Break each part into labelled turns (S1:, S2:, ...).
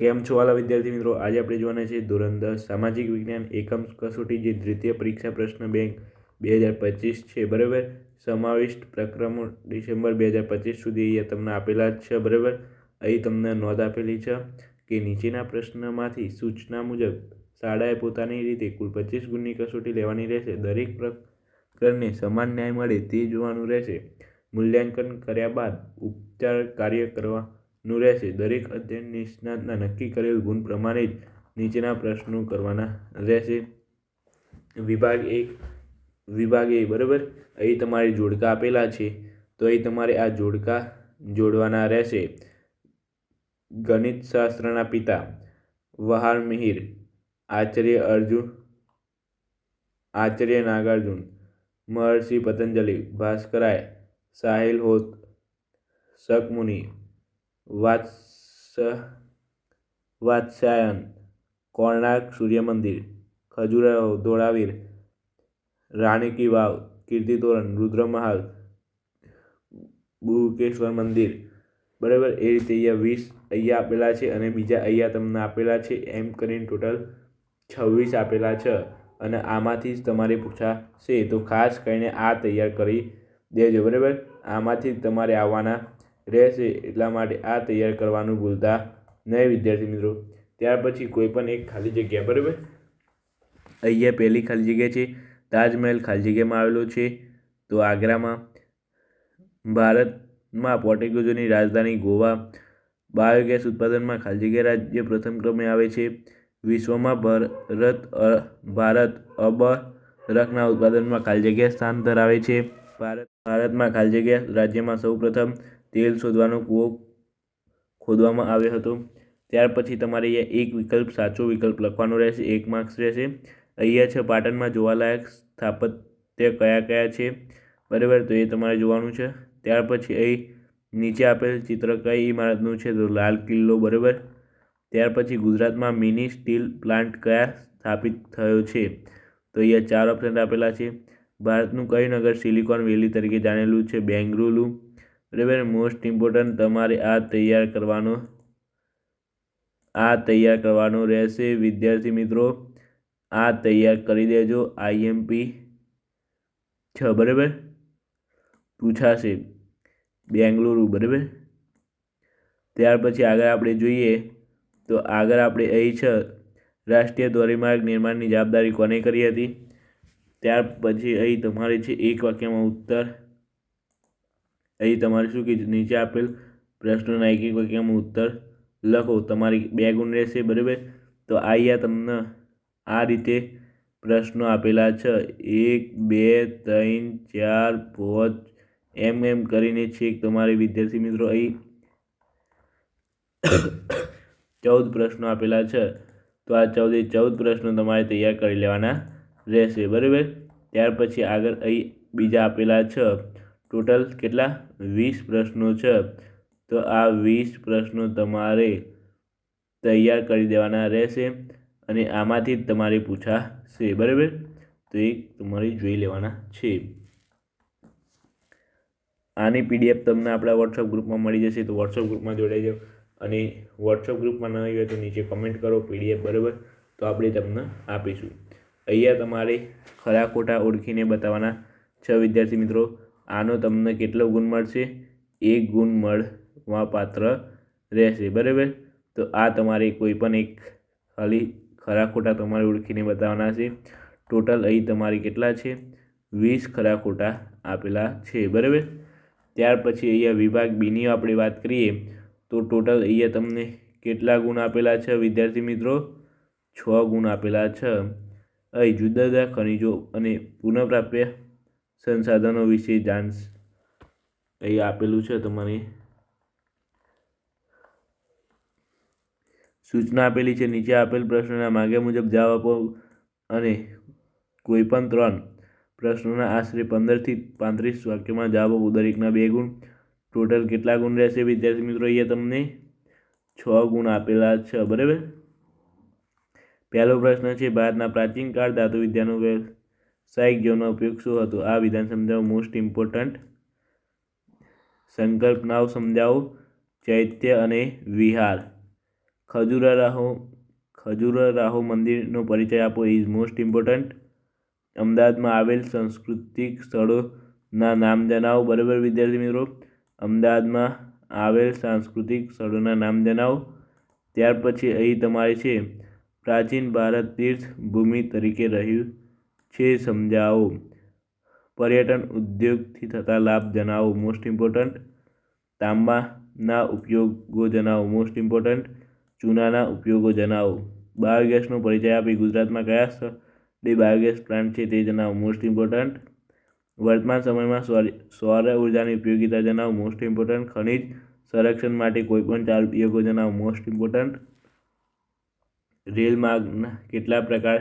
S1: કેમ છો વાલા વિદ્યાર્થી મિત્રો? આજે આપણે જોવાના છે ધોરણ સામાજિક વિજ્ઞાન, એકમ કસોટી જે દ્વિતીય પરીક્ષા પ્રશ્ન બેંક બે હજાર પચીસ છે, બરાબર? સમાવિષ્ટ પ્રક્રમો ડિસેમ્બર બે હજાર પચીસ સુધી અહીંયા તમને આપેલા જ છે, બરાબર? અહીં તમને નોંધ આપેલી છે કે નીચેના પ્રશ્નમાંથી સૂચના મુજબ શાળાએ પોતાની રીતે કુલ પચીસ ગુણની કસોટી લેવાની રહેશે. દરેક પ્રકરણને સમાન ન્યાય મળે તે જોવાનું રહેશે. મૂલ્યાંકન કર્યા બાદ ઉપચાર કાર્ય કરવાનું રહેશે દરેક અધ્યયન નિષ્ણાતના નક્કી કરેલ ગુણ પ્રમાણે જ નીચેના પ્રશ્નો કરવાના રહેશે. વિભાગ એક, વિભાગ એ, બરાબર? અહીં તમારે જોડકા આપેલા છે. તો અહીં તમારે આ જોડકા જોડવાના રહેશે. ગણિત શાસ્ત્રના પિતા વહાર મિહિર, આચાર્ય અર્જુન, આચાર્ય નાગાર્જુન, મહર્ષિ પતંજલિ, ભાસ્કરાય, સાહિલ હોત, શકમુનિ વાત્સ વાત્સાયન કોણાર્ક સૂર્ય મંદિર ખજુરાહો, ધોળાવીર રાણી કી વાવ કીર્તિતોરણ, રુદ્રમહાલ બુકેશ્વર મંદિર. બરાબર, એ રીતે અહીંયા વીસ અહીંયા આપેલા છે અને બીજા અહીંયા તમને આપેલા છે એમ કરીને ટોટલ છવ્વીસ આપેલા છે અને આમાંથી જ તમારે પૂછાશે. તો ખાસ કરીને આ તૈયાર કરી દેજો. બરાબર? આમાંથી તમારે આવવાના રહેશે એટલા માટે આ તૈયાર કરવાનું ભૂલતા નહીં, વિદ્યાર્થી મિત્રો. ત્યાર પછી કોઈ પણ એક ખાલી જગ્યા, બરાબર? અહીંયા પહેલી ખાલી જગ્યા છે, તાજમહેલ ખાલી જગ્યામાં આવેલો છે. તો આગ્રામાં ભારતમાં પોર્ટુગીઝોની રાજધાની ગોવા બાયોગેસ ઉત્પાદનમાં ખાલી જગ્યા રાજ્ય પ્રથમ ક્રમે આવે છે. વિશ્વમાં ભારત ભારત અબરખના ઉત્પાદનમાં ખાલી જગ્યા સ્થાન ધરાવે છે. ભારત, ભારતમાં ખાલી જગ્યા રાજ્યમાં સૌપ્રથમ તેલ શોધવાનો કૂવો ખોદવામાં આવ્યો હતો. ત્યાર પછી તમારે અહીંયા એક વિકલ્પ, સાચો વિકલ્પ લખવાનો રહેશે, એક માર્ક્સ રહેશે. અહીંયા છે પાટણમાં જોવાલાયક સ્થાપત્ય કયા કયા છે? બરાબર, તો એ તમારે જોવાનું છે. ત્યાર પછી અહીં નીચે આપેલ ચિત્ર કઈ ઇમારતનું છે? તો લાલ કિલ્લો, બરાબર. ત્યાર પછી ગુજરાતમાં મિની સ્ટીલ પ્લાન્ટ કયા સ્થાપિત થયો છે? તો અહીંયા ચાર ઓપ્શન આપેલા છે. ભારતનું કયું નગર સિલિકોન વેલી તરીકે જાણેલું છે? બેંગલુરુ બરાબર મોસ્ટ ઇમ્પોર્ટન્ટ તમારે આ તૈયાર કરવાનો, આ તૈયાર કરવાનો રહેશે. વિદ્યાર્થી મિત્રો, આ તૈયાર કરી દેજો. આઈએમપી છ, બરાબર? પૂછાશે. બેંગલુરુ, બરાબર? ત્યાર પછી આગળ આપણે જોઈએ, તો આગળ આપણે અહીં છે, રાષ્ટ્રીય ધોરીમાર્ગ નિર્માણની જવાબદારી કોને કરી હતી? ત્યાર પછી અહીં તમારે છે એક વાક્યમાં ઉત્તર અહીં તમારે શું કીધું? નીચે આપેલ પ્રશ્નોના એક એક વાક્યમાં ઉત્તર લખો? તમારી બે ગુણ રહેશે, બરાબર? તો અહીંયા તમને આ રીતે પ્રશ્નો આપેલા છે. એક, બે, ત્રણ, ચાર, પાંચ, એમ એમ કરીને છેક તમારે વિદ્યાર્થી મિત્રો અહીં ચૌદ પ્રશ્નો આપેલા છે. તો આ ચૌદે ચૌદ પ્રશ્નો તમારે તૈયાર કરી લેવાના રહેશે, બરાબર? ત્યાર પછી આગળ અહીં બીજા આપેલા છે. ટોટલ કેટલા? વીસ પ્રશ્નો છે. તો આ વીસ પ્રશ્નો તમારે તૈયાર કરી દેવાના રહેશે અને આમાંથી જ તમારે પૂછાશે. બરાબર? તો એ તમારે જોઈ લેવાના છે. આની પીડીએફ તમને આપણા વોટ્સઅપ ગ્રુપમાં મળી જશે, તો વોટ્સઅપ ગ્રુપમાં જોડાઈ જાઓ અને વોટ્સઅપ ગ્રુપમાં ન હોય તો નીચે કમેન્ટ કરો પીડીએફ, બરાબર? તો આપણે તમને આપીશું. અહીંયા તમારે ખરા ખોટા ઓળખીને બતાવવાના છ, વિદ્યાર્થી મિત્રો. આનો તમને કેટલો ગુણ મળશે એક ગુણ મળવા પાત્ર રહેશે, બરાબર? તો આ તમારે કોઈ પણ એક ખાલી ખરા ખોટા તમારે ઓળખીને બતાવવાના છે. ટોટલ અહીં તમારે કેટલા છે? વીસ ખરા ખોટા આપેલા છે, બરાબર? ત્યાર પછી અહીંયા વિભાગ બીની આપણે વાત કરીએ, તો ટોટલ અહીંયા તમને કેટલા ગુણ આપેલા છે, વિદ્યાર્થી મિત્રો? છ ગુણ આપેલા છે. અહીં જુદા જુદા ખનિજો અને પુનઃપ્રાપ્ય સંસાધનો વિશે જાણ અહીં આપેલું છે તમારે સૂચના આપેલી છે. નીચે આપેલ પ્રશ્નના માગે મુજબ જવાબ આપો અને કોઈપણ ત્રણ પ્રશ્નોના આશરે પંદરથી પાંત્રીસ વાક્યમાં જવાબ આપો. દરેકના બે ગુણ. ટોટલ કેટલા ગુણ રહેશે? વિદ્યાર્થી મિત્રો, અહીંયા તમને છ ગુણ આપેલા છે, બરાબર? પહેલો પ્રશ્ન છે, ભારતના પ્રાચીન કાળ ધાતુ વિદ્યાનો વ્યવસાયિક ઉપયોગ શું હતો? આ વિધાન સમજાવો. મોસ્ટ ઇમ્પોર્ટન્ટ સંકલ્પનાઓ સમજાવો. ચૈત્ય અને વિહાર. ખજુરાહો ખજુરાહો મંદિરનો પરિચય આપો. ઇઝ મોસ્ટ ઇમ્પોર્ટન્ટ અમદાવાદમાં આવેલ સાંસ્કૃતિક સ્થળોના નામ જણાવો. બરાબર વિદ્યાર્થી મિત્રો? અમદાવાદમાં આવેલ સાંસ્કૃતિક સ્થળોના નામ જણાવો. ત્યાર પછી અહીં તમારે છે પ્રાચીન ભારત તીર્થ ભૂમિ તરીકે રહ્યું છે સમજાવો. પર્યટન ઉદ્યોગથી થતા લાભ જણાવો. મોસ્ટ ઇમ્પોર્ટન્ટ તાંબાના ઉપયોગો જણાવો. મોસ્ટ ઇમ્પોર્ટન્ટ ચૂનાના ઉપયોગો જણાવો. બાયોગેસનો પરિચય આપી ગુજરાતમાં કયા સ્થળે બાયોગેસ પ્લાન્ટ છે તે જણાવો. મોસ્ટ ઇમ્પોર્ટન્ટ વર્તમાન સમયમાં સૌર ઉર્જાની ઉપયોગિતા જણાવો. મોસ્ટ ઇમ્પોર્ટન્ટ ખનિજ સંરક્ષણ માટે કોઈપણ ચાર ઉપયોગો જણાવો. મોસ્ટ ઇમ્પોર્ટન્ટ રેલ માર્ગના કેટલા પ્રકાર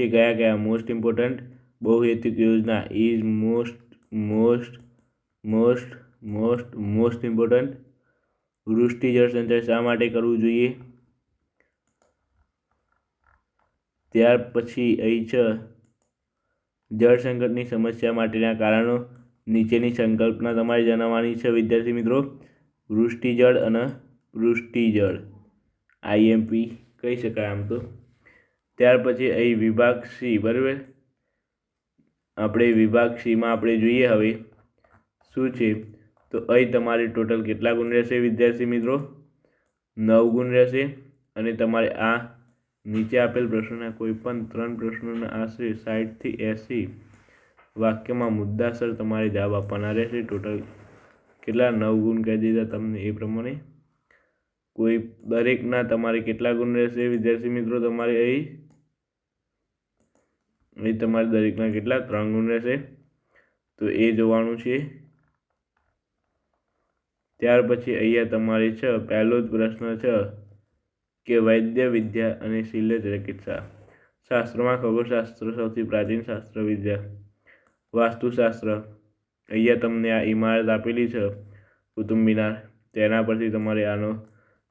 S1: છે કયા કયા મોસ્ટ ઇમ્પોર્ટન્ટ બહુહેતુક યોજના is most most most most most important વૃષ્ટિ, જળ સંચય શા માટે કરવું જોઈએ? ત્યાર પછી અહીં છે. જળ સંકટની સમસ્યા માટેના કારણો. નીચેની સંકલ્પના તમારે જણાવવાની છે, વિદ્યાર્થી મિત્રો. વૃષ્ટિ, જળ અને વૃષ્ટિજળ આઈએમપી કહી શકાય આમ તો. ત્યાર પછી અહીં વિભાગ સી, બરાબર? આપણે વિભાગ સીમાં આપણે જોઈએ હવે, શું છે? તો અહીં તમારે ટોટલ કેટલા ગુણ રહેશે વિદ્યાર્થી મિત્રો? નવ ગુણ રહેશે અને તમારે આ નીચે આપેલ પ્રશ્નના કોઈ પણ ત્રણ પ્રશ્નોના આશરે સાઠથી એંસી વાક્યમાં મુદ્દાસર તમારે જવાબ આપવાના રહેશે. ટોટલ કેટલા? નવ ગુણ કહી દીધા તમને એ પ્રમાણે. કોઈ દરેકના તમારે કેટલા ગુણ રહેશે વિદ્યાર્થી મિત્રો તમારે અહીં? અહીં તમારે દરેકના કેટલા? ત્રણ ગુણ રહેશે. તો એ જોવાનું છે. ત્યાર પછી અહીંયા તમારે છે. પહેલો જ પ્રશ્ન છે કે વૈદ્ય, વિદ્યા અને શિલ્ય ચિકિત્સા. શાસ્ત્રમાં ખગોળશાસ્ત્ર સૌથી પ્રાચીન શાસ્ત્ર વિદ્યા. વાસ્તુશાસ્ત્ર. અહીંયા તમને આ ઇમારત આપેલી છે કુતુબ મિનાર તેના પરથી તમારે આનો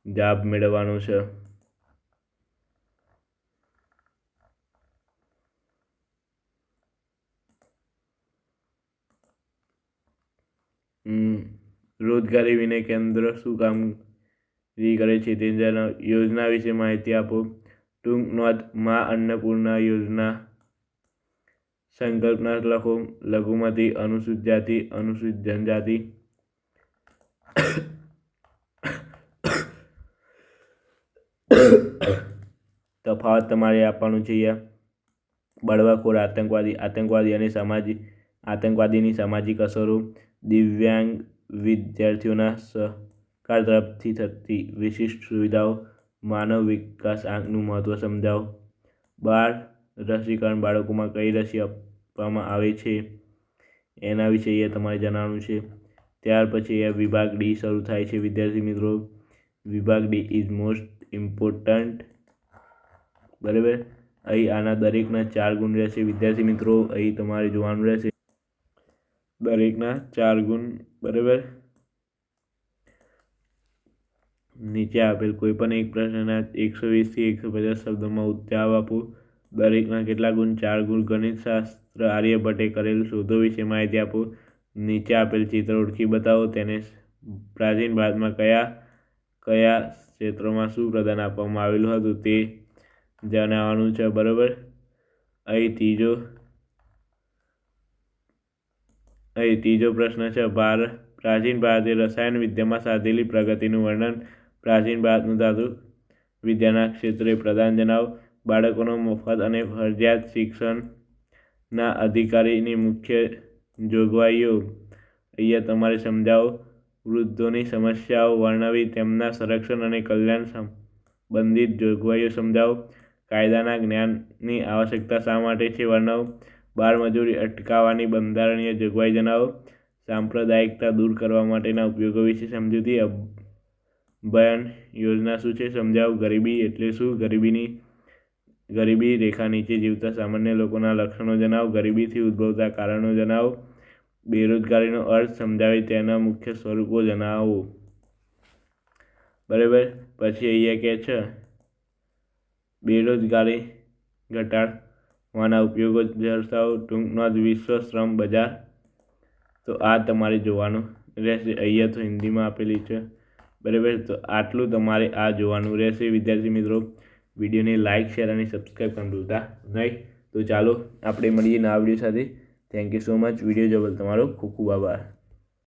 S1: જાપ મેળવવાનો છે. રોજગારી વિનય કેન્દ્ર શું કામગીરી કરે છે તે યોજના વિશે માહિતી આપો. ટૂંક નોંધ મા અન્નપૂર્ણા યોજના સંકલ્પના લખો. લઘુમતી, અનુસૂચિત જાતિ, અનુસૂચિત જનજાતિ. તફાવત તમારે આપવાનું છે બળવાખોર, આતંકવાદી આતંકવાદી અને સામાજિક આતંકવાદીની સામાજિક અસરો. દિવ્યાંગ વિદ્યાર્થીઓના સહકાર તરફથી થતી વિશિષ્ટ સુવિધાઓ, માનવ વિકાસ આંકનું મહત્ત્વ સમજાવો. બાળ રસીકરણ બાળકોમાં કઈ રસી આપવામાં આવે છે? એના વિશે એ તમારે જણાવવાનું છે. ત્યાર પછી એ વિભાગ ડી શરૂ થાય છે. વિદ્યાર્થી મિત્રો, વિભાગ ડી ઇઝ મોસ્ટ ઇમ્પોર્ટન્ટ. બરાબર? અહીં આના દરેકના ચાર ગુણ રહેશે. વિદ્યાર્થી મિત્રો, અહીં તમારે જોવાનું રહેશે. દરેકના ચાર ગુણ બરાબર? નીચે આપેલ કોઈ પણ એક પ્રશ્નના એકસો વીસથી એકસો પચાસ શબ્દોમાં જવાબ આપો. દરેકના કેટલા ગુણ? ચાર ગુણ. ગણિત શાસ્ત્ર આર્યભટ્ટે કરેલ શોધો વિશે માહિતી આપો. નીચે આપેલ ચિત્ર ઓળખી બતાવો. તેને પ્રાચીન ભારતમાં કયા કયા ક્ષેત્રોમાં શું પ્રદાન આપવામાં આવેલું હતું તે જણાવવાનું છે, બરાબર? અહીં ત્રીજો અહીં ત્રીજો પ્રશ્ન છે ભારત પ્રાચીન ભારતીય રસાયણ વિદ્યામાં સાધેલી પ્રગતિનું વર્ણન પ્રાચીન ભારતનું ધાતુ વિદ્યાના ક્ષેત્રે પ્રદાન જણાવો. બાળકોનો મફત અને ફરજિયાત શિક્ષણના અધિકારીની મુખ્ય જોગવાઈઓ. અહીંયા તમારે સમજાવો. વૃદ્ધોની સમસ્યાઓ વર્ણવી તેમના સંરક્ષણ અને કલ્યાણ સંબંધિત જોગવાઈઓ સમજાવો. કાયદાના જ્ઞાનની આવશ્યકતા શા માટે છે વર્ણવ. બાળમજૂરી અટકાવવાની બંધારણીય જોગવાઈ જણાવો. સાંપ્રદાયિકતા દૂર કરવા માટેના ઉપયોગો વિશે સમજૂતી અભયન યોજના શું છે? સમજાવો. ગરીબી એટલે શું? ગરીબીની, ગરીબી રેખા નીચે જીવતા સામાન્ય લોકોના લક્ષણો જણાવો. ગરીબીથી ઉદ્ભવતા કારણો જણાવો. બેરોજગારીનો અર્થ સમજાવી તેના મુખ્ય સ્વરૂપો જણાવો. બરાબર? પછી અહીંયા કહે છે, બેરોજગારી ઘટાડવાના ઉપયોગો દર્શાવો. ટૂંકમાં જ વિશ્વ શ્રમ બજાર તો આ તમારે જોવાનું રહેશે. અહીંયા તો હિન્દીમાં આપેલી છે. બરાબર? તો આટલું તમારે આ જોવાનું રહેશે. વિદ્યાર્થી મિત્રો, વિડીયોને લાઇક શેર અને સબસ્ક્રાઈબ કરવાનું ભૂલતા નહીં. તો ચાલો, આપણે મળીએ નવા વીડિયો સાથે. Thank you so much video જોવા તમારો ખૂબ ખૂબ આભાર.